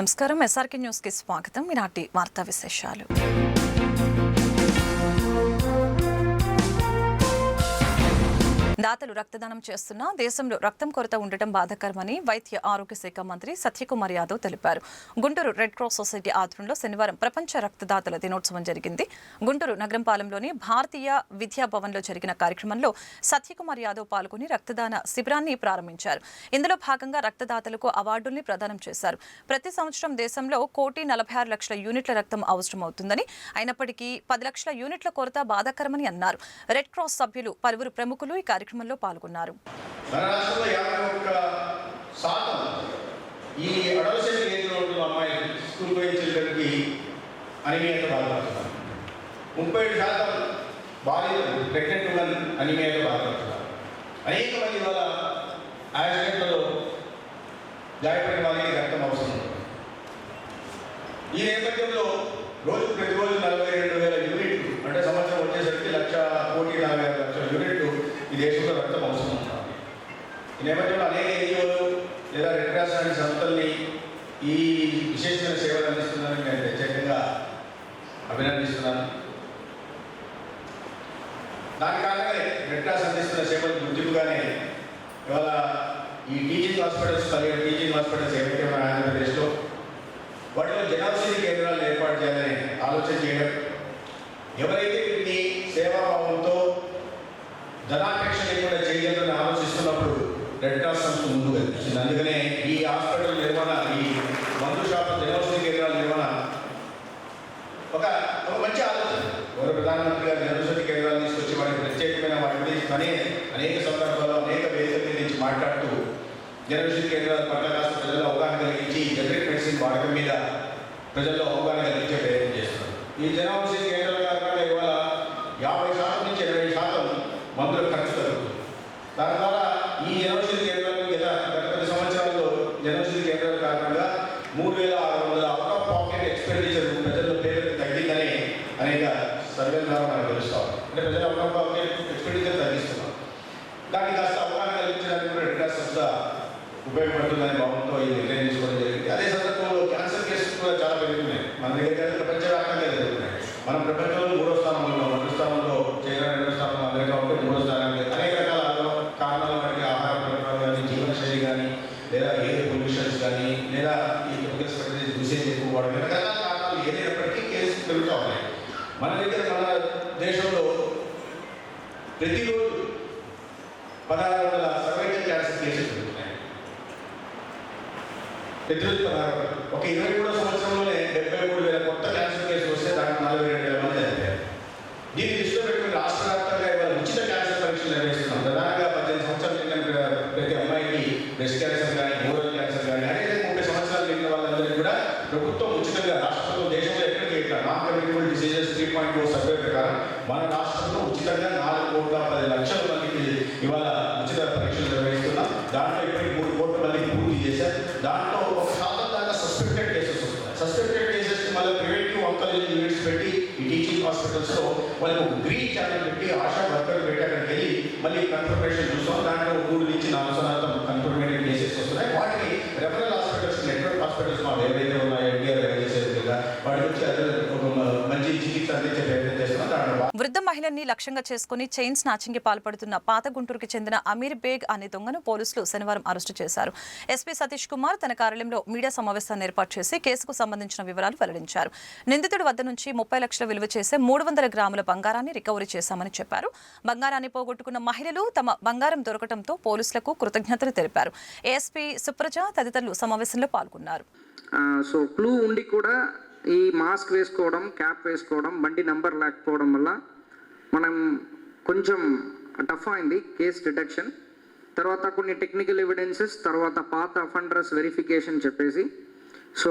నమస్కారం. ఎస్ఆర్కే న్యూస్కి స్వాగతం. ఈనాటి వార్తా విశేషాలు. దాతలు రక్తదానం చేస్తున్నా దేశంలో రక్తం కొరత ఉండటం బాధాకరమని వైద్య ఆరోగ్య శాఖ మంత్రి సత్యకుమార్ యాదవ్ తెలిపారు. గుంటూరు రెడ్ క్రాస్ సొసైటీ ఆధ్వర్యంలో శనివారం ప్రపంచ రక్తదాతల దినోత్సవం జరిగింది. గుంటూరు నగరంపాలెంలోని భారతీయ విద్యా భవన్లో జరిగిన కార్యక్రమంలో సత్యకుమార్ యాదవ్ పాల్గొని రక్తదాన శిబిరాన్ని ప్రారంభించారు. ఇందులో భాగంగా రక్తదాతలకు అవార్డుల్ని ప్రదానం చేశారు. ప్రతి సంవత్సరం దేశంలో కోటి నలభై ఆరు లక్షల యూనిట్ల రక్తం అవసరమవుతుందని అయినప్పటికీ పది లక్షల యూనిట్ల కొరత బాధాకరమని అన్నారు. రెడ్ క్రాస్ సభ్యులు పలువురు ప్రముఖులు ఈ కార్యక్రమంలో పాల్గొన్నారు. యాభై ఒక్క శాతం ఈ అడవసెంట్ ఏజ్లో ఉంటున్న అమ్మాయిలు స్కూల్ పోయిన చిల్డ్రన్కి అనిమియాతో బాధపడుతున్నారు. ముప్పై ఏడు శాతం బాలికలు ప్రెగ్నెంట్ ఉమెన్ అనిమియాతో బాధపడుతున్నారు. అనేక మంది వాళ్ళ యాక్సిడెంట్లలో గాయపడిన వాళ్ళకి రక్తం అవసరం ఈ నేపథ్యంలో రోజు ప్రతిరోజు నలభై రెండు వేల యూనిట్లు అంటే సంవత్సరం వచ్చేసరికి లక్ష కోటి నలభై ఆరు లక్షల యూనిట్లు ఈ దేశంలో రక్తం అవసరం ఉంటుంది ఈ నేపథ్యంలో అనేక ఎన్జిఓలు లేదా రెడ్ క్రాస్ లాంటి సంస్థల్ని ఈ విశేషమైన సేవలు అందిస్తున్నారని నేను ప్రత్యేకంగా అభినందిస్తున్నాను. దాని కారణంగానే రెడ్ క్రాస్ అందిస్తున్న సేవలు గుర్తింపుగానే ఇవాళ ఈ టీచింగ్ హాస్పిటల్స్ పదిహేడు టీచింగ్ హాస్పిటల్స్ ఏవైతే మన ఆంధ్రప్రదేశ్లో వాటిలో జనాభా కేంద్రాలను ఏర్పాటు చేయాలని ఆలోచన చేయడం ఎవరైతే వీటిని సేవాభావంతో ధనాపేక్ష లేకుండా చేయాలని ఆలోచిస్తున్నప్పుడు రెడ్ క్రాస్ సంస్థ ముందు కనిపించింది అందుకనే ఈ హాస్పిటల్ నిర్వహణ ఈ మందు షాప్ జనౌషధి కేంద్రాల నిర్వహణ ఒక ఒక మంచి ఆలోచన. గౌరవ ప్రధానమంత్రి గారు జనౌషధి కేంద్రాలు తీసుకొచ్చి వాటికి ప్రత్యేకమైన వాటి గురించి పని అనేక సందర్భాల్లో అనేక వేదికల గురించి నుంచి మాట్లాడుతూ జనౌషధి కేంద్రాల పట్ల కాస్త ప్రజల్లో అవగాహన కలిగించి జనరిక్ మెడిసిన్ వాడకం మీద ప్రజల్లో అవగాహన కలిగించే ప్రయత్నం చేస్తున్నారు. ఈ జనౌషధి కేంద్రాల కారణంగా ఇవాళ యాభై శాతం నుంచి ఇరవై శాతం మందుల ఖర్చు తగ్గుతుంది దాని ద్వారా ఈ జనౌషధి కేంద్రాలు గత గత పది సంవత్సరాల్లో జనౌషధి కేంద్రాల కారణంగా మూడు వేల ఆరు వందల అవుట్ ఆఫ్ పాకెట్ ఎక్స్పెండిచర్ ప్రజల పేరు తగ్గిందని అనేక సర్వే ద్వారా మనకు తెలుస్తాం అంటే ప్రజల అవుట్ ఆఫ్ పాకెట్ ఎక్స్పెండిచర్ తగ్గిస్తున్నాం దానికి కాస్త అవగాహన కల్పించడానికి కూడా రెడ్ క్రాస్ సంస్థ ఉపయోగపడుతుందనే భావంతో ఈ నిర్ణయం తీసుకోవడం జరిగింది అదే సందర్భంలో క్యాన్సర్ కేసెస్ కూడా చాలా పెరుగుతున్నాయి మన దగ్గర ప్రపంచవ్యాప్తంగా జరుగుతున్నాయి మనం ప్రపంచంలో మూడో స్థానంలో ఉన్నాం. మొదటి స్థానంలో చైనా రెండో స్థానంలో అమెరికా ఉంటే మూడో స్థానానికి అనేక రకాల ఆరో- కారణాల బట్టి ఆహార పదార్థాలు కానీ జీవనశైలి కానీ లేదా ఎయిర్ పొల్యూషన్స్ కానీ లేదా ఈ కెమికల్స్ పట్టి యూసేజ్ ఎక్కువ వాడడం రకరకాల కారణాలు ఏదైనప్పటికీ కేసెస్ పెరుగుతూ ఉన్నాయి మన దగ్గర మన దేశంలో ప్రతిరోజు పదహారు వందల సర్వైకల్ క్యాన్సర్ కేసెస్ పెరుగుతున్నాయి ప్రతిరోజు పదహారు వందలు. ఒక ఇరవై మూడో సంవత్సరంలోనే డెబ్బై మూడు వేల కొత్త క్యాన్సర్ కేసులు వస్తే దాంట్లో నలభై రెండు వేల మంది చనిపోయారు దీన్ని దృష్టిలో పెట్టుకుని రాష్ట్ర వ్యాప్తంగా ఇవాళ ఉచిత క్యాన్సర్ పరీక్షలు నిర్వహిస్తున్నాం. ప్రధానంగా పద్దెనిమిది సంవత్సరాలు నిండిన ప్రతి అమ్మాయికి బ్రెస్ట్ క్యాన్సర్ కానీ ఓరల్ క్యాన్సర్ కానీ అనేది ముప్పై సంవత్సరాలు నిండిన వాళ్ళందరికీ కూడా ప్రభుత్వం ఉచితంగా రాష్ట్రంలో దేశంలో ఎక్కడికి ఇట్లా non communicable diseases three point four survey ప్రకారం మన రాష్ట్రంలో ఉచితంగా నాలుగు కోట్ల పది లక్షల మందికి ఇవాళ ఉచిత పరీక్షలు నిర్వహిస్తున్నాం. దాంట్లో ఇప్పటికి మూడు కోట్ల మందికి పూర్తి చేశారు. దాంట్లో ఒక శాతం దాకా సస్పెక్టెడ్ కేసెస్ వస్తున్నాయి సస్పెక్టెడ్ కేసెస్ మళ్ళీ ప్రివెంటివ్ ఆంకాలజీ యూనిట్స్ పెట్టి ఈ టీచింగ్ హాస్పిటల్స్లో వాళ్ళకి ఒక గ్రీన్ ఛానల్ పెట్టి ఆశా వర్కర్ పెట్టి అక్కడికి వెళ్ళి మళ్ళీ కన్ఫర్మేషన్ చూస్తాం దాంట్లో మూడు నుంచి నాలుగు శాతం కన్ఫర్మేటెడ్ కేసెస్ వస్తున్నాయి. వాటికి రెఫరల్ హాస్పిటల్స్ నెట్వర్క్ హాస్పిటల్స్ మాకు ఏవైతే ఉన్నాయో ఎన్టీఆర్ వాటి నుంచి అదే ఒక మంచి చికిత్స అందించే వృద్ధ మహిళల్ని లక్ష్యంగా చేసుకుని చైన్ స్నాచింగ్కి పాల్పడుతున్న పాత గుంటూరుకి చెందిన అమీర్ బేగ్ అనే దొంగను పోలీసులు శనివారం అరెస్టు చేశారు. ఎస్పీ సతీష్ కుమార్ తన కార్యాలయంలో మీడియా సమావేశాన్ని ఏర్పాటు చేసి కేసుకు సంబంధించిన వివరాలు వెల్లడించారు. నిందితుడి వద్ద నుంచి ముప్పై లక్షల విలువ చేసే మూడు వందల గ్రాముల బంగారాన్ని రికవరీ చేశామని చెప్పారు. బంగారాన్ని పోగొట్టుకున్న మహిళలు తమ బంగారం దొరకడంతో పోలీసులకు కృతజ్ఞతలు తెలిపారు. ఏఎస్పీ సుప్రజ తదితరులు సమావేశంలో పాల్గొన్నారు. సో క్లూ ఉండి కూడా ఈ మాస్క్ వేసుకోవడం క్యాప్ వేసుకోవడం బండి నంబర్ లేకపోవడం వల్ల మనం కొంచెం టఫ్ అయింది కేస్ డిటెక్షన్ తర్వాత కొన్ని టెక్నికల్ ఎవిడెన్సెస్ తర్వాత పాత అఫెండర్స్ వెరిఫికేషన్ చెప్పేసి సో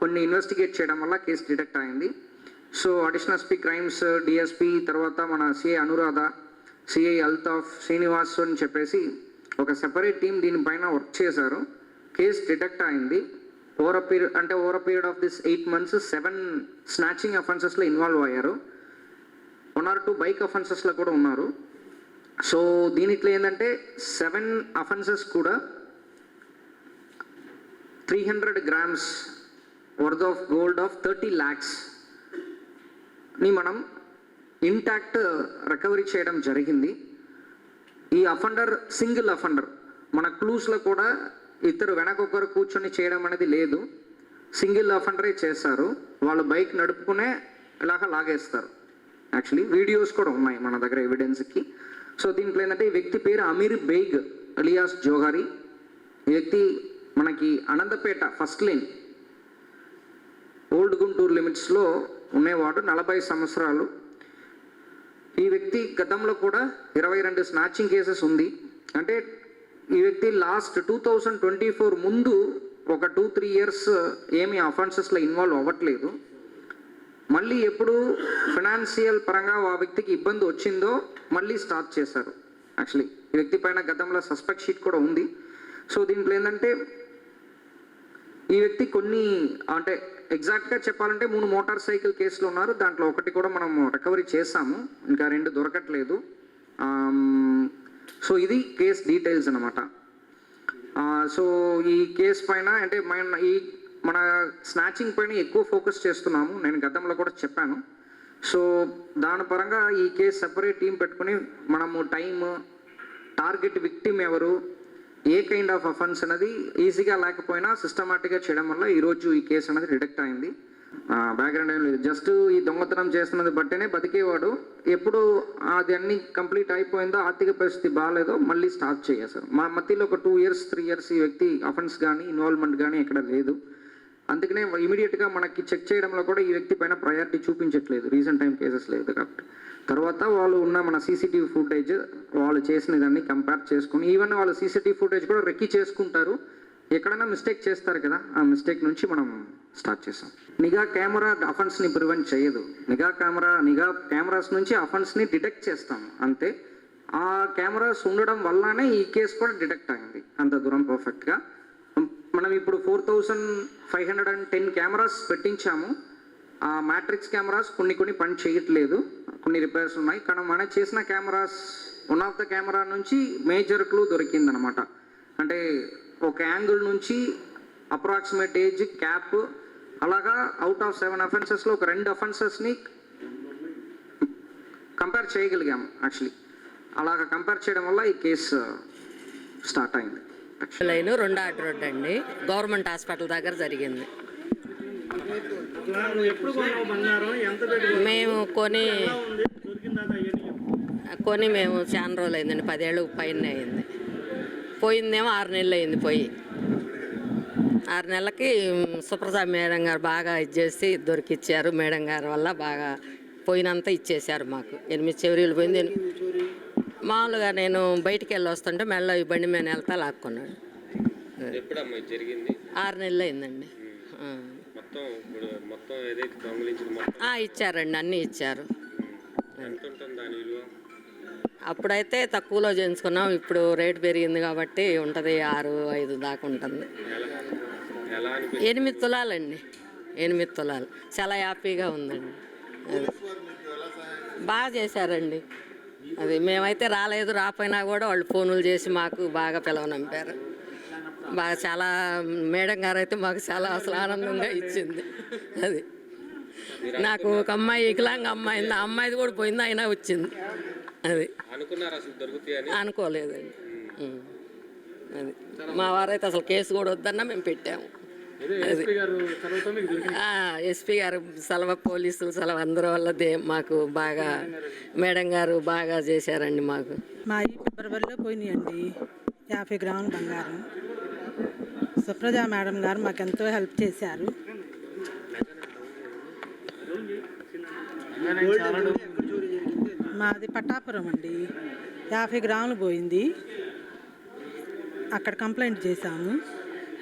కొన్ని ఇన్వెస్టిగేట్ చేయడం వల్ల కేసు డిటెక్ట్ అయింది. So additional SP crimes DSP తర్వాత మన సిఐ అనురాధ సిఐ అల్తాఫ్ శ్రీనివాస్ అని చెప్పేసి ఒక సెపరేట్ టీం దీనిపైన వర్క్ చేశారు. కేసు డిటెక్ట్ అయింది. ఓవర్ పీరియడ్ అంటే over period of this eight months seven snatching అఫెన్సెస్లో involve అయ్యారు. వన్ ఆర్ టూ బైక్ అఫెన్సెస్లో కూడా ఉన్నారు. సో దీనిట్లో ఏంటంటే సెవెన్ అఫెన్సెస్ కూడా three hundred grams worth of gold of thirty ల్యాక్స్ని మనం ఇంటాక్ట్ రికవరీ చేయడం జరిగింది. ఈ అఫండర్ సింగిల్ అఫండర్ మన క్లూస్లో కూడా ఇద్దరు వెనకొకరు కూర్చొని చేయడం అనేది లేదు. సింగిల్ అఫండరే చేస్తారు వాళ్ళు బైక్ నడుపుకునే ఇలాగ లాగేస్తారు. యాక్చువల్లీ వీడియోస్ కూడా ఉన్నాయి మన దగ్గర ఎవిడెన్స్కి సో దీంట్లో ఏంటంటే ఈ వ్యక్తి పేరు అమీర్ బేగ్ అలియాస్ జోహారి. ఈ వ్యక్తి మనకి Anantapeta first lane old Guntur లిమిట్స్లో ఉండేవాడు నలభై సంవత్సరాలు. ఈ వ్యక్తి గతంలో కూడా ఇరవై రెండు స్నాచింగ్ కేసెస్ ఉంది. అంటే ఈ వ్యక్తి last two thousand twenty four ముందు ఒక టూ త్రీ ఇయర్స్ ఏమీ అఫెన్సెస్లో ఇన్వాల్వ్ అవ్వట్లేదు. మళ్ళీ ఎప్పుడు ఫినాన్షియల్ పరంగా ఆ వ్యక్తికి ఇబ్బంది వచ్చిందో మళ్ళీ స్టార్ట్ చేశారు. యాక్చువల్లీ ఈ వ్యక్తి పైన గతంలో సస్పెక్ట్ షీట్ కూడా ఉంది. సో దీంట్లో ఏంటంటే ఈ వ్యక్తి కొన్ని అంటే ఎగ్జాక్ట్గా చెప్పాలంటే మూడు మోటార్ సైకిల్ కేసులు ఉన్నారు. దాంట్లో ఒకటి కూడా మనం రికవరీ చేశాము. ఇంకా రెండు దొరకట్లేదు. సో ఇది కేస్ డీటెయిల్స్ అనమాట సో ఈ కేసు పైన అంటే మన ఈ మన స్నాచింగ్ పైన ఎక్కువ ఫోకస్ చేస్తున్నాము. నేను గతంలో కూడా చెప్పాను. సో దాని పరంగా ఈ కేసు సపరేట్ టీం పెట్టుకుని మనము టైము టార్గెట్ విక్టిమ్ ఎవరు ఏ కైండ్ ఆఫ్ అఫెన్స్ అనేది ఈజీగా లేకపోయినా సిస్టమాటిక్గా చేయడం వల్ల ఈరోజు ఈ కేసు అనేది డిటెక్ట్ అయింది. బ్యాక్గ్రౌండ్ ఏం లేదు. జస్ట్ ఈ దొంగతనం చేస్తున్నది బట్టేనే బతికేవాడు. ఎప్పుడు అది అన్ని కంప్లీట్ అయిపోయిందో ఆర్థిక పరిస్థితి బాగాలేదో మళ్ళీ స్టార్ట్ చేసేసారు మా మధ్యలో ఒక టూ ఇయర్స్ త్రీ ఇయర్స్ ఈ వ్యక్తి అఫెన్స్ కానీ ఇన్వాల్వ్మెంట్ కానీ ఎక్కడ లేదు. అందుకనే ఇమీడియట్గా మనకి చెక్ చేయడంలో కూడా ఈ వ్యక్తి పైన ప్రయారిటీ చూపించట్లేదు. రీసెంట్ టైం కేసెస్ లేదు కాబట్టి. తర్వాత వాళ్ళు ఉన్న మన సీసీటీవీ ఫుటేజ్ వాళ్ళు చేసిన దాన్ని కంపేర్ చేసుకుని ఈవెన్ వాళ్ళు సీసీటీవీ ఫుటేజ్ కూడా రెక్కి చేసుకుంటారు. ఎక్కడైనా మిస్టేక్ చేస్తారు కదా ఆ మిస్టేక్ నుంచి మనం స్టార్ట్ చేసాం నిఘా కెమెరా అఫెన్స్ని ప్రివెంట్ చేయదు. నిఘా కెమెరా నిఘా కెమెరాస్ నుంచి అఫెన్స్ని డిటెక్ట్ చేస్తాం. అంతే. ఆ కెమెరాస్ ఉండడం వల్లనే ఈ కేసు కూడా డిటెక్ట్ అయింది. అంత దూరం పర్ఫెక్ట్గా. మనం ఇప్పుడు four thousand five hundred and ten cameras పెట్టించాము. ఆ మ్యాట్రిక్స్ కెమెరాస్ కొన్ని కొన్ని పని చేయట్లేదు. కొన్ని రిపేర్స్ ఉన్నాయి. కానీ మనం చేసిన cameras one of the camera నుంచి మేజర్ క్లూ దొరికిందనమాట అంటే ఒక యాంగిల్ నుంచి అప్రాక్సిమేట్ ఏజ్ క్యాప్ అలాగా అవుట్ ఆఫ్ సెవెన్ అఫెన్సెస్లో ఒక రెండు అఫెన్సెస్ని కంపేర్ చేయగలిగాము యాక్చువల్లీ అలాగ కంపేర్ చేయడం వల్ల ఈ కేసు స్టార్ట్ uh, అయింది. లైన్ రెండు ఆర్డర్ రోడ్ అండి. గవర్నమెంట్ హాస్పిటల్ దగ్గర జరిగింది. మేము కొని కొని మేము చాలా రోజులు అయిందండి పదేళ్ళు పైన అయింది. పోయిందేమో ఆరు నెలలు అయింది పోయి. ఆరు నెలలకి సుప్రసాద్ మేడం గారు బాగా ఇచ్చేసి దొరికిచ్చారు. మేడం గారి వల్ల బాగా పోయినంత ఇచ్చేశారు మాకు. ఎనిమిది చెవిరీలు పోయింది. మామూలుగా నేను బయటికి వెళ్ళి వస్తుంటే మెల్ల ఈ బండి మీద వెళ్తా లాక్కున్నాడు. ఆరు నెలలు అయిందండి. ఇచ్చారండి. అన్నీ ఇచ్చారు. అప్పుడైతే తక్కువలో చేయించుకున్నాం. ఇప్పుడు రేటు పెరిగింది కాబట్టి ఉంటుంది ఆరు ఐదు దాకా ఉంటుంది. ఎనిమిది తులాలండి. ఎనిమిది తులాలు. చాలా హ్యాపీగా ఉందండి. అది. బాగా చేశారండి. అది మేమైతే రాలేదు రాపోయినా కూడా వాళ్ళు ఫోనులు చేసి మాకు బాగా పిలవనంపారు బాగా చాలా మేడం గారు అయితే మాకు చాలా అసలు ఆనందంగా ఇచ్చింది. అది. నాకు ఒక అమ్మాయి వికలాంగ అమ్మాయి ఆ అమ్మాయిది కూడా పోయింది అయినా వచ్చింది. అది. అనుకోలేదండి. అది. మా వారైతే అసలు కేసు కూడా వద్దన్నా మేము పెట్టాము. ఎస్పీ గారు సెలవు పోలీసులు సెలవు అందరి వల్ల దే మాకు బాగా మేడం గారు బాగా చేశారండి మాకు. మా ఈ ఫిబ్రవరిలో పోయినాయండి యాభై గ్రాముల బంగారం. సుప్రజ మేడం గారు మాకు ఎంతో హెల్ప్ చేశారు. మాది పట్టాపురం అండి. యాభై గ్రాములు పోయింది. అక్కడ కంప్లైంట్ చేశాము.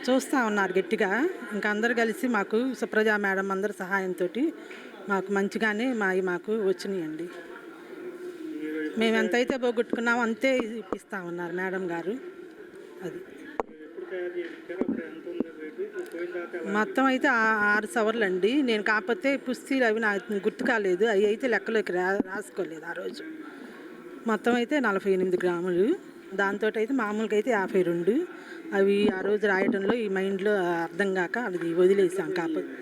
చూస్తూ ఉన్నారు గట్టిగా. ఇంకా అందరు కలిసి మాకు సుప్రజ మేడం అందరి సహాయంతో మాకు మంచిగానే మా మాకు వచ్చినాయండి. మేము ఎంతైతే పోగొట్టుకున్నామో అంతే ఇప్పిస్తా ఉన్నారు మేడం గారు. అది. మొత్తం అయితే ఆరు సవర్లు అండి నేను కాకపోతే పుస్తీలు అవి నాకు గుర్తు కాలేదు. అవి అయితే లెక్కలోకి రా రాసుకోలేదు ఆ రోజు. మొత్తం అయితే నలభై ఎనిమిది గ్రాములు. దాంతో అయితే మామూలుగా అయితే యాభై రెండు. అవి ఆ రోజు రాయడంలో ఈ మైండ్లో అర్థం కాక అది వదిలేసాం కాకపోతే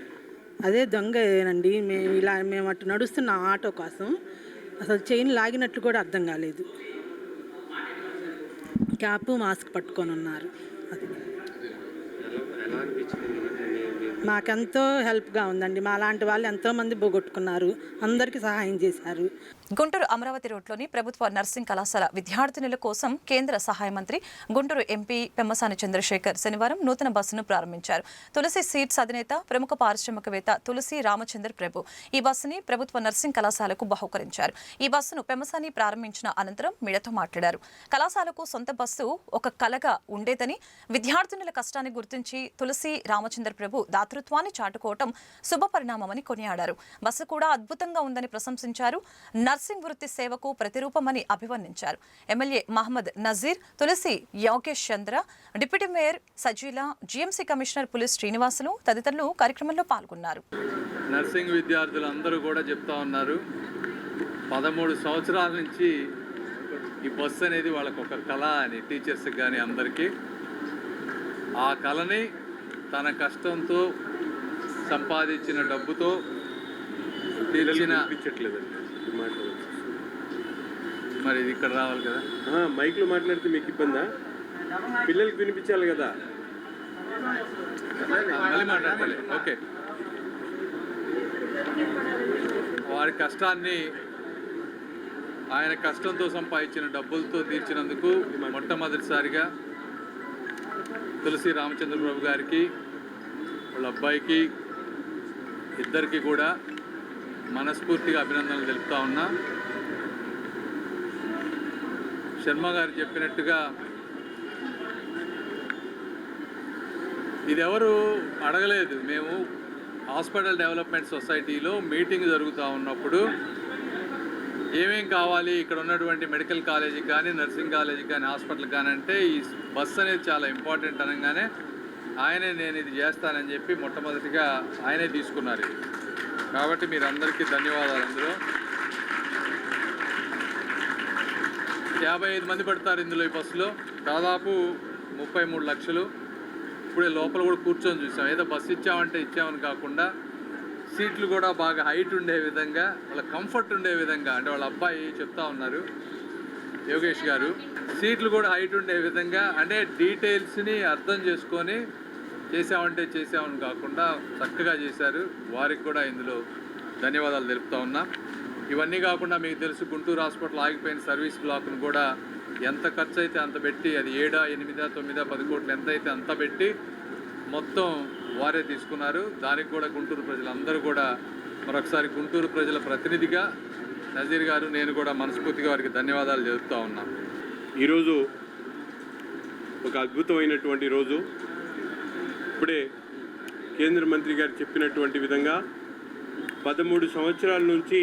అదే దొంగేనండి మేము ఇలా మేము అటు నడుస్తున్న ఆటో కోసం అసలు చైన్ లాగినట్లు కూడా అర్థం కాలేదు. క్యాప్ మాస్క్ పట్టుకొని ఉన్నారు అది. మాకెంతో హెల్ప్గా ఉందండి. మా లాంటి వాళ్ళు ఎంతోమంది పోగొట్టుకున్నారు. అందరికీ సహాయం చేశారు. గుంటూరు అమరావతి రోడ్లోని ప్రభుత్వ నర్సింగ్ కళాశాల విద్యార్థినుల కోసం కేంద్ర సహాయ మంత్రి గుంటూరు ఎంపీ పెమ్మసాని చంద్రశేఖర్ శనివారం నూతన బస్సును ప్రారంభించారు. తులసి సీట్స్ అధినేత ప్రముఖ పారిశ్రామికవేత్త తులసి రామచంద్ర ప్రభు ఈ బస్సుని ప్రభుత్వ నర్సింగ్ కళాశాలకు బహుకరించారు. ఈ బస్సును పెమ్మసాని ప్రారంభించిన అనంతరం మీడియాతో మాట్లాడారు. కళాశాలకు సొంత బస్సు ఒక కలగా ఉండేదని విద్యార్థినుల కష్టాన్ని గుర్తించి తులసి రామచంద్ర ప్రభు దాతృత్వాన్ని చాటుకోవటం శుభపరిణామమని కొనియాడారు. బస్సు కూడా అద్భుతంగా ఉందని ప్రశంసించారు. నర్సింగ్ వృత్తి సేవకు ప్రతిరూపమని అభివర్ణించారు. MLA Mohammed Nazeer Tulasi Yogesh Chandra deputy mayor Sajila GMC commissioner Pulis Srinivasulu తదితరులు కార్యక్రమంలో పాల్గొన్నారు. నర్సింగ్ విద్యార్థులు అందరూ కూడా చెప్తా ఉన్నారు. పదమూడు సంవత్సరాల నుంచి ఈ బస్సు అనేది వాళ్ళకు ఒక కళ అని టీచర్స్కి కానీ అందరికీ. ఆ కళని తన కష్టంతో సంపాదించిన డబ్బుతో తీర్చిన మరి ఇది ఇక్కడ రావాలి కదా? మైక్లో మాట్లాడితే మీకు ఇబ్బందా? పిల్లలకి వినిపించాలి కదా? మళ్ళీ మాట్లాడతలే ఓకే. వారి కష్టాన్ని ఆయన కష్టంతో సంపాదించిన డబ్బులతో తీర్చినందుకు మొట్టమొదటిసారిగా తులసి రామచంద్ర ప్రభు గారికి వాళ్ళ అబ్బాయికి ఇద్దరికి కూడా మనస్ఫూర్తిగా అభినందనలు తెలుపుతా ఉన్నా. శర్మ గారు చెప్పినట్టుగా ఇది ఎవరు అడగలేదు. మేము హాస్పిటల్ డెవలప్మెంట్ సొసైటీలో మీటింగ్ జరుగుతూ ఉన్నప్పుడు ఏమేం కావాలి ఇక్కడ ఉన్నటువంటి మెడికల్ కాలేజీ కానీ నర్సింగ్ కాలేజీ కానీ హాస్పిటల్ కానీ అంటే ఈ బస్ అనేది చాలా ఇంపార్టెంట్ అనగానే ఆయనే నేను ఇది చేస్తానని చెప్పి మొట్టమొదటిగా ఆయనే తీసుకున్నారు ఇది. కాబట్టి మీరందరికీ ధన్యవాదాలు అందులో యాభై ఐదు మంది పడతారు ఇందులో ఈ బస్సులో. దాదాపు ముప్పై మూడు లక్షలు. ఇప్పుడే లోపల కూడా కూర్చొని చూసాం. ఏదో బస్సు ఇచ్చామంటే ఇచ్చామని కాకుండా సీట్లు కూడా బాగా హైట్ ఉండే విధంగా వాళ్ళ కంఫర్ట్ ఉండే విధంగా అంటే వాళ్ళ అబ్బాయి చెప్తా ఉన్నారు యోగేష్ గారు. సీట్లు కూడా హైట్ ఉండే విధంగా అంటే డీటెయిల్స్ని అర్థం చేసుకొని చేసామంటే చేసామని కాకుండా చక్కగా చేశారు. వారికి కూడా ఇందులో ధన్యవాదాలు తెలుపుతా ఉన్నా. ఇవన్నీ కాకుండా మీకు తెలుసు గుంటూరు హాస్పిటల్ ఆగిపోయిన సర్వీస్ బ్లాక్ను కూడా ఎంత ఖర్చు అయితే అంత పెట్టి అది ఏడా ఎనిమిదా తొమ్మిదా పది కోట్లు ఎంత అయితే అంత పెట్టి మొత్తం వారే తీసుకున్నారు. దానికి కూడా గుంటూరు ప్రజలందరూ కూడా మరొకసారి గుంటూరు ప్రజల ప్రతినిధిగా నజీర్ గారు నేను కూడా మనస్ఫూర్తిగా వారికి ధన్యవాదాలు చెబుతూ ఉన్నాను ఈరోజు ఒక అద్భుతమైనటువంటి రోజు. ఇప్పుడే కేంద్ర మంత్రి గారు చెప్పినటువంటి విధంగా పదమూడు సంవత్సరాల నుంచి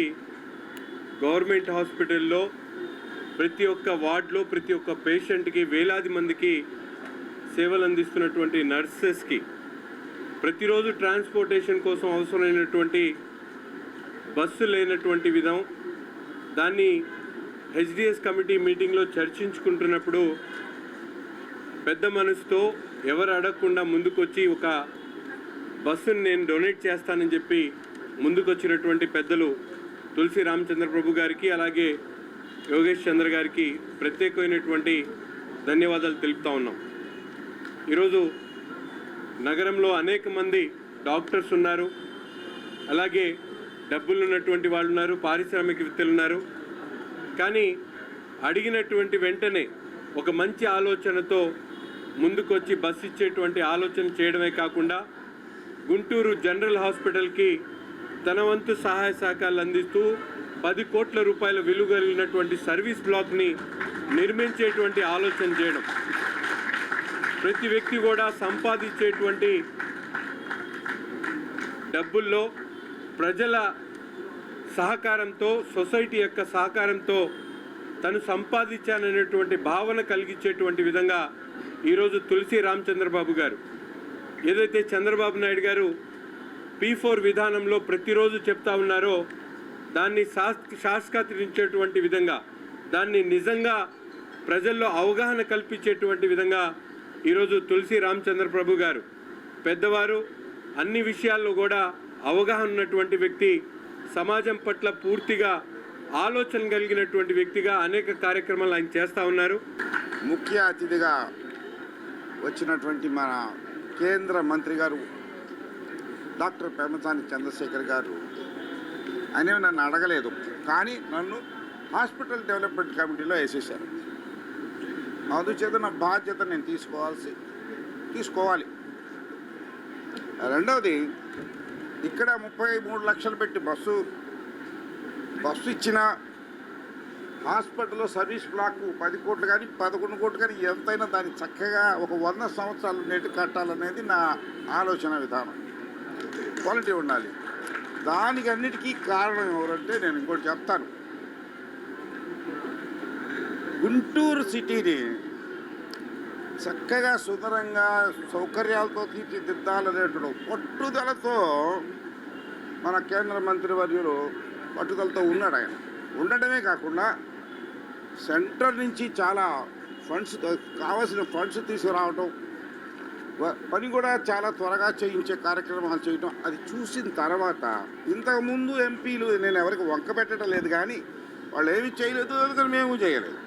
గవర్నమెంట్ హాస్పిటల్లో ప్రతి ఒక్క వార్డులో ప్రతి ఒక్క పేషెంట్కి వేలాది మందికి సేవలు అందిస్తున్నటువంటి నర్సెస్కి ప్రతిరోజు ట్రాన్స్పోర్టేషన్ కోసం అవసరమైనటువంటి బస్సు లేనటువంటి విధం దాన్ని హెచ్డిఎస్ కమిటీ మీటింగ్లో చర్చించుకుంటున్నప్పుడు పెద్ద మనసుతో ఎవరు అడగకుండా ముందుకొచ్చి ఒక బస్సును నేను డొనేట్ చేస్తానని చెప్పి ముందుకొచ్చినటువంటి పెద్దలు తులసి రామచంద్ర ప్రభు గారికి అలాగే యోగేష్ చంద్ర గారికి ప్రత్యేకమైనటువంటి ధన్యవాదాలు తెలుపుతా ఉన్నాం. ఈరోజు నగరంలో అనేక మంది డాక్టర్స్ ఉన్నారు. అలాగే డబ్బులు ఉన్నటువంటి వాళ్ళు ఉన్నారు పారిశ్రామికవేత్తలు ఉన్నారు. కానీ అడిగినటువంటి వెంటనే ఒక మంచి ఆలోచనతో ముందుకొచ్చి బస్ ఇచ్చేటువంటి ఆలోచన చేయడమే కాకుండా గుంటూరు జనరల్ హాస్పిటల్కి తన వంతు సహాయ సహకారాలు అందిస్తూ పది కోట్ల రూపాయల విలువ కలిగినటువంటి సర్వీస్ బ్లాక్ని నిర్మించేటువంటి ఆలోచన చేయడం. ప్రతి వ్యక్తి కూడా సంపాదించేటువంటి డబ్బుల్లో ప్రజల సహకారంతో సొసైటీ యొక్క సహకారంతో తను సంపాదించాననేటువంటి భావన కలిగించేటువంటి విధంగా ఈరోజు తులసి రామచంద్రబాబు గారు. ఏదైతే చంద్రబాబు నాయుడు గారు పీ ఫోర్ విధానంలో ప్రతిరోజు చెప్తా ఉన్నారో దాన్ని శాస్ విధంగా దాన్ని నిజంగా ప్రజల్లో అవగాహన కల్పించేటువంటి విధంగా ఈరోజు తులసి రామచంద్ర ప్రభు గారు. పెద్దవారు అన్ని విషయాల్లో కూడా అవగాహన ఉన్నటువంటి వ్యక్తి సమాజం పట్ల పూర్తిగా ఆలోచన కలిగినటువంటి వ్యక్తిగా అనేక కార్యక్రమాలు ఆయన చేస్తూ ఉన్నారు. ముఖ్య అతిథిగా వచ్చినటువంటి మన కేంద్ర మంత్రి గారు డాక్టర్ పెమ్మసాని చంద్రశేఖర్ గారు. అనేవి నన్ను అడగలేదు. కానీ నన్ను హాస్పిటల్ డెవలప్మెంట్ కమిటీలో వేసేసారు అందుచేత నా బాధ్యత నేను తీసుకోవాల్సి తీసుకోవాలి. రెండవది ఇక్కడ ముప్పై మూడు లక్షలు పెట్టి బస్సు బస్సు ఇచ్చిన హాస్పిటల్లో సర్వీస్ బ్లాక్ పది కోట్లు కానీ పదకొండు కోట్లు కానీ ఎంతైనా దాన్ని చక్కగా ఒక వంద సంవత్సరాలు నేటి కట్టాలనేది నా ఆలోచన విధానం. క్వాలిటీ ఉండాలి. దానికి అన్నిటికీ కారణం ఎవరంటే నేను ఇంకోటి చెప్తాను. గుంటూరు సిటీని చక్కగా సుందరంగా సౌకర్యాలతో తీర్చిదిద్దాలనేటువంటి పట్టుదలతో మన కేంద్ర మంత్రి వర్యులు పట్టుదలతో ఉన్నాడు ఆయన. ఉండడమే కాకుండా సెంటర్ నుంచి చాలా ఫండ్స్ కావాల్సిన ఫండ్స్ తీసుకురావటం పని కూడా చాలా త్వరగా చేయించే కార్యక్రమాలు చేయటం అది చూసిన తర్వాత ఇంతకుముందు ఎంపీలు నేను ఎవరికి వంక పెట్టడం లేదు కానీ వాళ్ళు ఏమి చేయలేదు అందుకని మేము చేయలేదు.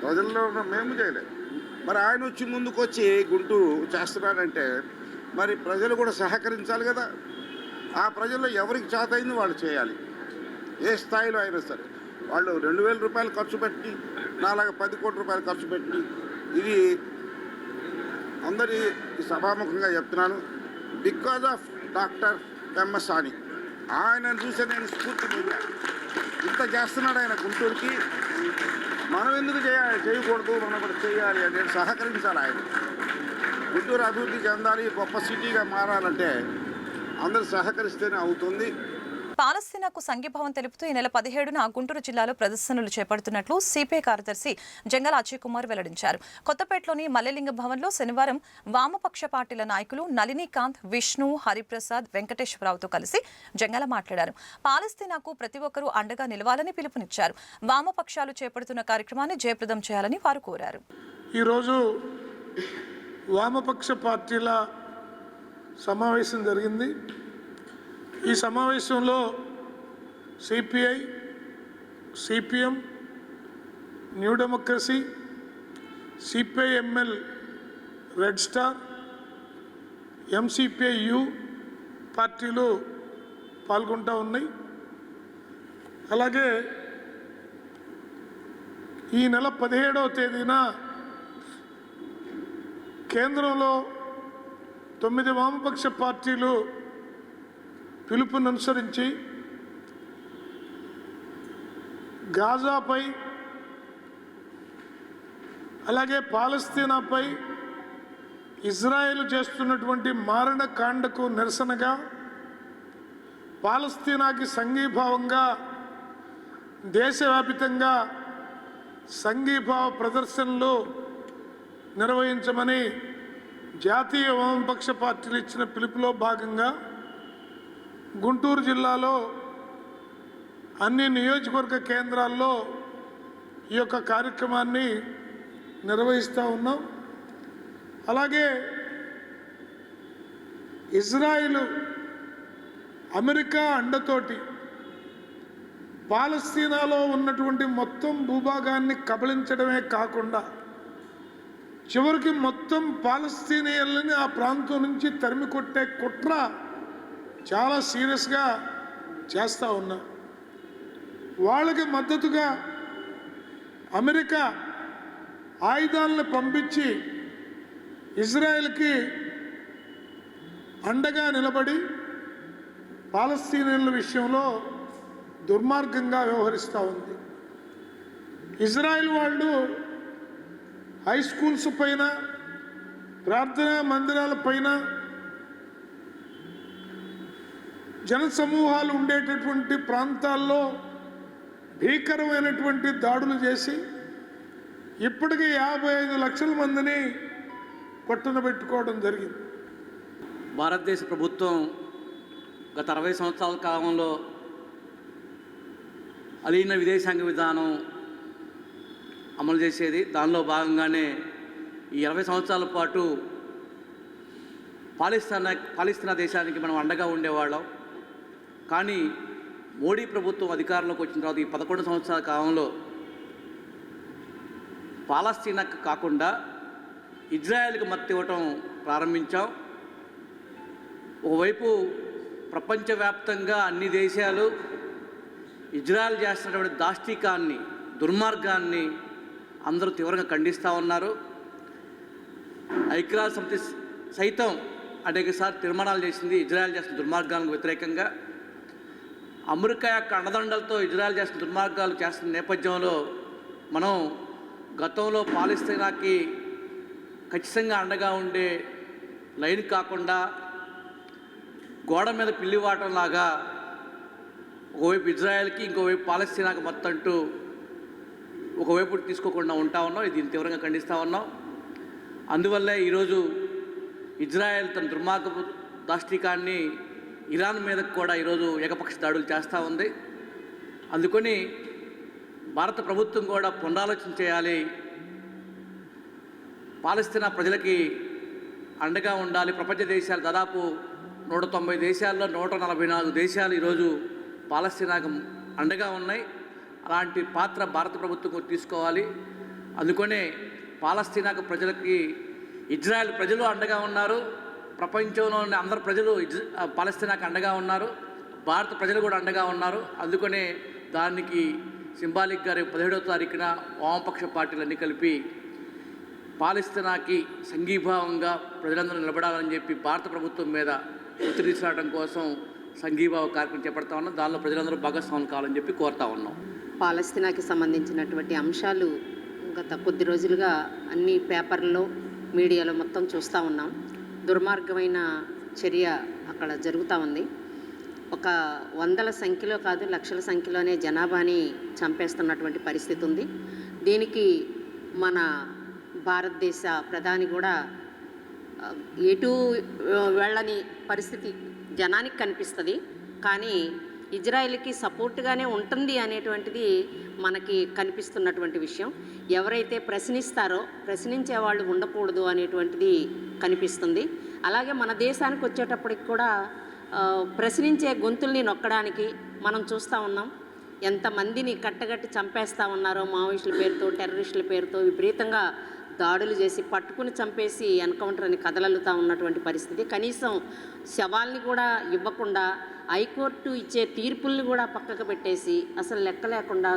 ప్రజల్లో ఉన్న మేము చేయలేదు. మరి ఆయన వచ్చి ముందుకు వచ్చి గుంటూరు చేస్తున్నాడంటే మరి ప్రజలు కూడా సహకరించాలి కదా. ఆ ప్రజల్లో ఎవరికి చేతయింది వాళ్ళు చేయాలి. ఏ స్థాయిలో అయినా సరే. వాళ్ళు రెండు వేల రూపాయలు ఖర్చు పెట్టి నాలుగు పది కోట్ల రూపాయలు ఖర్చు పెట్టి ఇది అందరి సభాముఖంగా చెప్తున్నాను. బికాజ్ ఆఫ్ డాక్టర్ పెమ్మసాని ఆయనను చూసే నేను స్ఫూర్తి పొందాను ఇంత చేస్తున్నాడు ఆయన గుంటూరుకి. మనం ఎందుకు చేయాలి చేయకూడదు మనం కూడా చేయాలి అని నేను సహకరించాలి ఆయన. గుంటూరు అభివృద్ధి చెందాలి గొప్ప సిటీగా మారాలంటే అందరూ సహకరిస్తేనే అవుతుంది. పాలస్తీనాకు సంఘీభావం తెలుపుతూ ఈ నెల పదిహేడున గుంటూరు జిల్లాలో ప్రదర్శనలు చేపడుతున్నట్లు సిపిఐ కార్యదర్శి జంగల అజయ్ కుమార్ వెల్లడించారు. కొత్తపేటలోని మల్లెలింగ భవన్లో శనివారం వామపక్ష పార్టీల నాయకులు నళినీకాంత్ విష్ణు హరిప్రసాద్ వెంకటేశ్వరరావుతో కలిసి జంగల మాట్లాడారు. పాలస్తీనాకు ప్రతి ఒక్కరూ అండగా నిలవాలని పిలుపునిచ్చారు. వామపక్షాలు చేపడుతున్న కార్యక్రమాన్ని జయప్రదం చేయాలని వారు కోరారు. ఈరోజు వామపక్ష పార్టీల సమావేశం జరిగింది. ఈ సమావేశంలో CPI CPM new democracy CPIML red star MCPIU పార్టీలు పాల్గొంటూ ఉన్నాయి. అలాగే ఈ నెల పదిహేడవ తేదీన కేంద్రంలో తొమ్మిది వామపక్ష పార్టీలు పిలుపుననుసరించి గాజాపై అలాగే పాలస్తీనాపై ఇజ్రాయెల్ చేస్తున్నటువంటి మారణకాండకు నిరసనగా పాలస్తీనాకి సంఘీభావంగా దేశవ్యాపితంగా సంఘీభావ ప్రదర్శనలు నిర్వహించమని జాతీయ వామపక్ష పార్టీలు ఇచ్చిన పిలుపులో భాగంగా గుంటూరు జిల్లాలో అన్ని నియోజకవర్గ కేంద్రాల్లో ఈ యొక్క కార్యక్రమాన్ని నిర్వహిస్తూ ఉన్నాం. అలాగే ఇజ్రాయిల్ అమెరికా అండతోటి పాలస్తీనాలో ఉన్నటువంటి మొత్తం భూభాగాన్ని కబళించడమే కాకుండా చివరికి మొత్తం పాలస్తీనియల్ని ఆ ప్రాంతం నుంచి తరిమి కొట్టే కుట్ర చాలా సీరియస్గా చేస్తూ ఉన్నా. వాళ్ళకి మద్దతుగా అమెరికా ఆయుధాలను పంపించి ఇజ్రాయెల్కి అండగా నిలబడి పాలస్తీనియన్ల విషయంలో దుర్మార్గంగా వ్యవహరిస్తూ ఉంది. ఇజ్రాయెల్ వాళ్ళు హై స్కూల్స్ పైన ప్రార్థనా మందిరాల పైన జన సమూహాలు ఉండేటటువంటి ప్రాంతాల్లో భీకరమైనటువంటి దాడులు చేసి ఇప్పటికే యాభై ఐదు లక్షల మందిని పట్టున పెట్టుకోవడం జరిగింది. భారతదేశ ప్రభుత్వం గత అరవై సంవత్సరాల కాలంలో అలీన విదేశాంగ విధానం అమలు చేసేది. దానిలో భాగంగానే ఈ ఇరవై సంవత్సరాల పాటు పాలిస్తానా పాలిస్తున్న దేశానికి మనం అండగా ఉండేవాళ్ళం. కానీ మోడీ ప్రభుత్వం అధికారంలోకి వచ్చిన తర్వాత ఈ పదకొండు సంవత్సరాల కాలంలో పాలస్తీనాకు కాకుండా ఇజ్రాయెల్కి మత్తి ఇవ్వటం ప్రారంభించాం. ఒకవైపు ప్రపంచవ్యాప్తంగా అన్ని దేశాలు ఇజ్రాయెల్ చేస్తున్నటువంటి దాష్టికాన్ని దుర్మార్గాన్ని అందరూ తీవ్రంగా ఖండిస్తూ ఉన్నారు. ఐక్యరాజ్య సమితి సైతం అనేకసారి తీర్మానాలు చేసింది ఇజ్రాయెల్ చేస్తున్న దుర్మార్గాలకు వ్యతిరేకంగా. అమెరికా యొక్క అండదండలతో ఇజ్రాయెల్ చేస్తున్న దుర్మార్గాలు చేస్తున్న నేపథ్యంలో మనం గతంలో పాలిస్తీనాకి ఖచ్చితంగా అండగా ఉండే లైన్ కాకుండా గోడ మీద పిల్లివాటం లాగా ఒకవైపు ఇజ్రాయెల్కి ఇంకోవైపు పాలస్తీనాకి మొత్తం అంటూ ఒకవైపు తీసుకోకుండా ఉంటా ఉన్నాం. ఇది తీవ్రంగా ఖండిస్తూ ఉన్నాం. అందువల్లే ఈరోజు ఇజ్రాయెల్ తన దుర్మార్గపు దాష్టికాన్ని ఇరాన్ మీదకు కూడా ఈరోజు ఏకపక్ష దాడులు చేస్తూ ఉంది. అందుకని భారత ప్రభుత్వం కూడా పునరాలోచన చేయాలి. పాలస్తీనా ప్రజలకి అండగా ఉండాలి. ప్రపంచ దేశాలు దాదాపు నూట తొంభై దేశాల్లో నూట నలభై నాలుగు దేశాలు ఈరోజు పాలస్తీనాకు అండగా ఉన్నాయి. అలాంటి పాత్ర భారత ప్రభుత్వం తీసుకోవాలి. అందుకనే పాలస్తీనాకు ప్రజలకి ఇజ్రాయెల్ ప్రజలు అండగా ఉన్నారు. ప్రపంచంలో అందరు ప్రజలు పాలస్తీనాకు అండగా ఉన్నారు. భారత ప్రజలు కూడా అండగా ఉన్నారు. అందుకనే దానికి సింబాలిక్గా రేపు పదిహేడవ తారీఖున వామపక్ష పార్టీలన్నీ కలిపి పాలస్తీనాకి సంఘీభావంగా ప్రజలందరూ నిలబడాలని చెప్పి భారత ప్రభుత్వం మీద ఒత్తిడి తీసుకురావడం కోసం సంఘీభావ కార్యక్రమం చేపడతా ఉన్నాం. దానిలో ప్రజలందరూ భాగస్వాములు కావాలని చెప్పి కోరుతా ఉన్నాం. పాలస్తీనాకి సంబంధించినటువంటి అంశాలు గత కొద్ది రోజులుగా అన్ని పేపర్లో మీడియాలో మొత్తం చూస్తూ ఉన్నాం. దుర్మార్గమైన చర్య అక్కడ జరుగుతూ ఉంది. ఒక వందల సంఖ్యలో కాదు లక్షల సంఖ్యలోనే జనాభాని చంపేస్తున్నటువంటి పరిస్థితి ఉంది. దీనికి మన భారతదేశ ప్రధాని కూడా ఎటు వెళ్ళని పరిస్థితి జనానికి కనిపిస్తుంది. కానీ ఇజ్రాయెల్కి సపోర్ట్గానే ఉంటుంది అనేటువంటిది మనకి కనిపిస్తున్నటువంటి విషయం. ఎవరైతే ప్రశ్నిస్తారో ప్రశ్నించే వాళ్ళు ఉండకూడదు అనేటువంటిది కనిపిస్తుంది. అలాగే మన దేశానికి వచ్చేటప్పటికి కూడా ప్రశ్నించే గొంతుల్ని నొక్కడానికి మనం చూస్తూ ఉన్నాం. ఎంతమందిని కట్టగట్టి చంపేస్తూ ఉన్నారో మావోయిస్టుల పేరుతో టెర్రరిస్టుల పేరుతో విపరీతంగా దాడులు చేసి పట్టుకుని చంపేసి ఎన్కౌంటర్ అని కదలలుతూ ఉన్నటువంటి పరిస్థితి. కనీసం శవాల్ని కూడా ఇవ్వకుండా హైకోర్టు ఇచ్చే తీర్పుల్ని కూడా పక్కకు పెట్టేసి అసలు లెక్క లేకుండా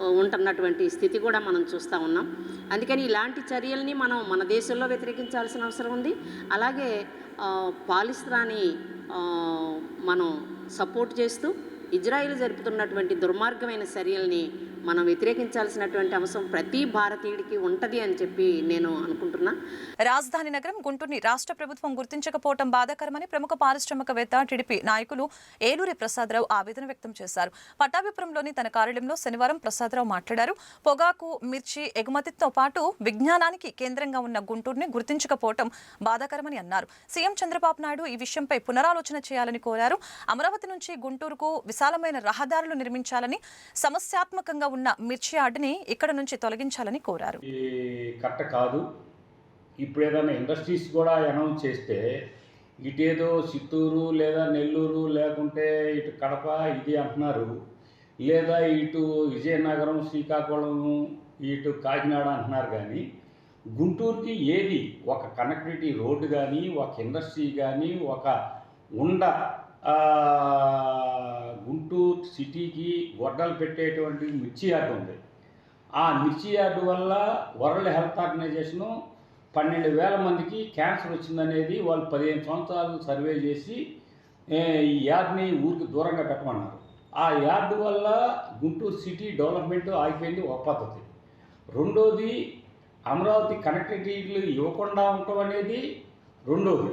ఉంటున్నటువంటి స్థితి కూడా మనం చూస్తూ ఉన్నాం. అందుకని ఇలాంటి చర్యల్ని మనం మన దేశంలో వ్యతిరేకించాల్సిన అవసరం ఉంది. అలాగే ఆ, పాలిస్తాని మనం సపోర్ట్ చేస్తూ ఇజ్రాయిల్ జరుపుతున్నటువంటి దుర్మార్గమైన చర్యల్ని మనం వ్యతిరేకించాల్సినటువంటి అవసరం ప్రతి భారతీయుడికి ఉంటది అని చెప్పి నేను అనుకుంటున్నా. రాజధాని నగరం గుంటూరుని రాష్ట్ర ప్రభుత్వం గుర్తించకపోవడం బాధాకరమని ప్రముఖ పారిశ్రామికవేత్త టీడీపీ నాయకులు ఏలూరి ప్రసాదరావు ఆవేదన వ్యక్తం చేశారు. పట్టాభిపురంలోని తన కార్యాలయంలో శనివారం ప్రసాదరావు మాట్లాడారు. పొగాకు మిర్చి ఎగుమతితో పాటు విజ్ఞానానికి కేంద్రంగా ఉన్న గుంటూరుని గుర్తించకపోవడం బాధాకరమని అన్నారు. సీఎం చంద్రబాబు నాయుడు ఈ విషయంపై పునరాలోచన చేయాలని కోరారు. అమరావతి నుంచి గుంటూరుకు విశాలమైన రహదారులు నిర్మించాలని సమస్యాత్మకంగా ఉన్న మిర్చి యార్డుని ఇక్కడ నుంచి తొలగించాలని కోరారు. కట్ట కరెక్ట్ కాదు. ఇప్పుడు ఏదైనా ఇండస్ట్రీస్ కూడా అనౌన్స్ చేస్తే ఇటేదో చిత్తూరు లేదా నెల్లూరు లేకుంటే ఇటు కడప ఇది అంటున్నారు. లేదా ఇటు విజయనగరం శ్రీకాకుళం ఇటు కాకినాడ అంటున్నారు కానీ గుంటూరుకి ఏది ఒక కనెక్టివిటీ రోడ్డు కానీ ఒక ఇండస్ట్రీ కానీ ఒక ఉండ గుంటూరు సిటీకి గొడ్డలు పెట్టేటువంటి మిర్చి యార్డు ఉంది. ఆ మిర్చి యార్డు వల్ల వరల్డ్ హెల్త్ ఆర్గనైజేషను పన్నెండు వేల మందికి క్యాన్సర్ వచ్చిందనేది వాళ్ళు పదిహేను సంవత్సరాలు సర్వే చేసి ఈ యార్డ్ని ఊరికి దూరంగా పెట్టమన్నారు. ఆ యార్డు వల్ల గుంటూరు సిటీ డెవలప్మెంట్ ఆగిపోయింది ఒక పద్ధతి. రెండోది అమరావతి కనెక్టివిటీలు ఇవ్వకుండా ఉండటం అనేది రెండోది.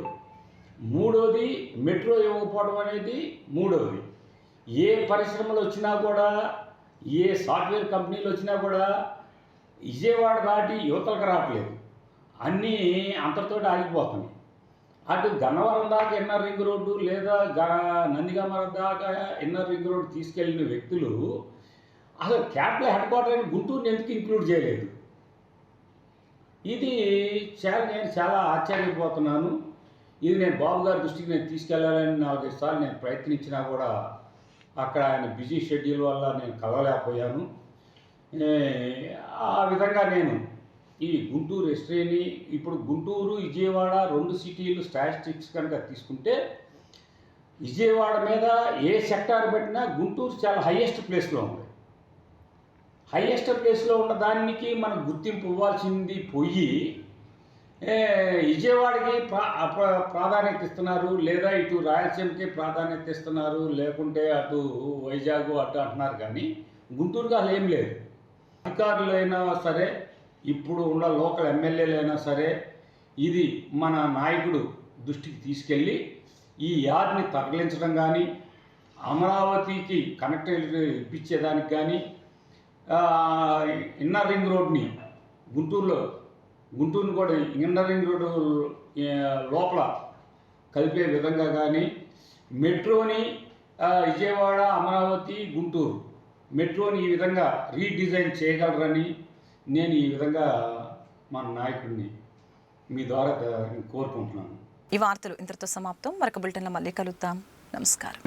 మూడోది మెట్రో ఇవ్వకపోవడం అనేది మూడోది ఏ పరిశ్రమలు వచ్చినా కూడా ఏ సాఫ్ట్వేర్ కంపెనీలు వచ్చినా కూడా విజయవాడ దాటి యువతలకు రావట్లేదు. అన్నీ అంతటితో ఆగిపోతున్నాయి. అటు గన్నవరం దాకా ఎన్ఆర్ రింగ్ రోడ్డు లేదా గ నందిగామరం దాకా ఎన్ఆర్ రింగ్ రోడ్డు తీసుకెళ్ళిన వ్యక్తులు అసలు క్యాపిటల్ హెడ్ క్వార్టర్ అయిన గుంటూరుని ఎందుకు ఇంక్లూడ్ చేయలేదు? ఇది చాలా నేను చాలా ఆశ్చర్యపోతున్నాను. ఇది నేను బాబు గారి దృష్టికి నేను తీసుకెళ్ళాలని నాలుగైదు సార్లు నేను ప్రయత్నించినా కూడా అక్కడ ఆయన బిజీ షెడ్యూల్ వల్ల నేను కలవలేకపోయాను. ఆ విధంగా నేను ఈ గుంటూరు ఎస్ట్రీని ఇప్పుడు గుంటూరు విజయవాడ రెండు సిటీలు స్టాటిస్టిక్స్ కనుక తీసుకుంటే విజయవాడ మీద ఏ సెక్టార్ పెట్టినా గుంటూరు చాలా హయ్యెస్ట్ ప్లేస్లో ఉంది. హయ్యెస్ట్ ప్లేస్లో ఉన్న దానికి మనం గుర్తింపు ఇవ్వాల్సింది పోయి విజయవాడకి ప్రాధాన్యత ఇస్తున్నారు లేదా ఇటు రాయలసీమకి ప్రాధాన్యత ఇస్తున్నారు లేకుంటే అటు వైజాగ్ అటు అంటున్నారు కానీ గుంటూరుగా అసలు ఏం లేదు. అధికారులైనా సరే ఇప్పుడు ఉన్న లోకల్ ఎమ్మెల్యేలైనా సరే ఇది మన నాయకుడు దృష్టికి తీసుకెళ్ళి ఈ యార్డ్ని తరలించడం కానీ అమరావతికి కనెక్ట్ ఇప్పించేదానికి కానీ ఇన్నర్ రింగ్ రోడ్ని గుంటూరులో గుంటూరుని కూడా ఇన్నర్ రింగ్ రోడ్డు లోపల కలిపే విధంగా కానీ మెట్రోని విజయవాడ అమరావతి గుంటూరు మెట్రోని ఈ విధంగా రీడిజైన్ చేయగలరని నేను ఈ విధంగా మన నాయకుడిని మీ ద్వారా కోరుకుంటున్నాను. ఈ వార్తలు ఇంతటితో సమాప్తం. మరొక బులెటిన్లో మళ్ళీ కలుద్దాం. నమస్కారం.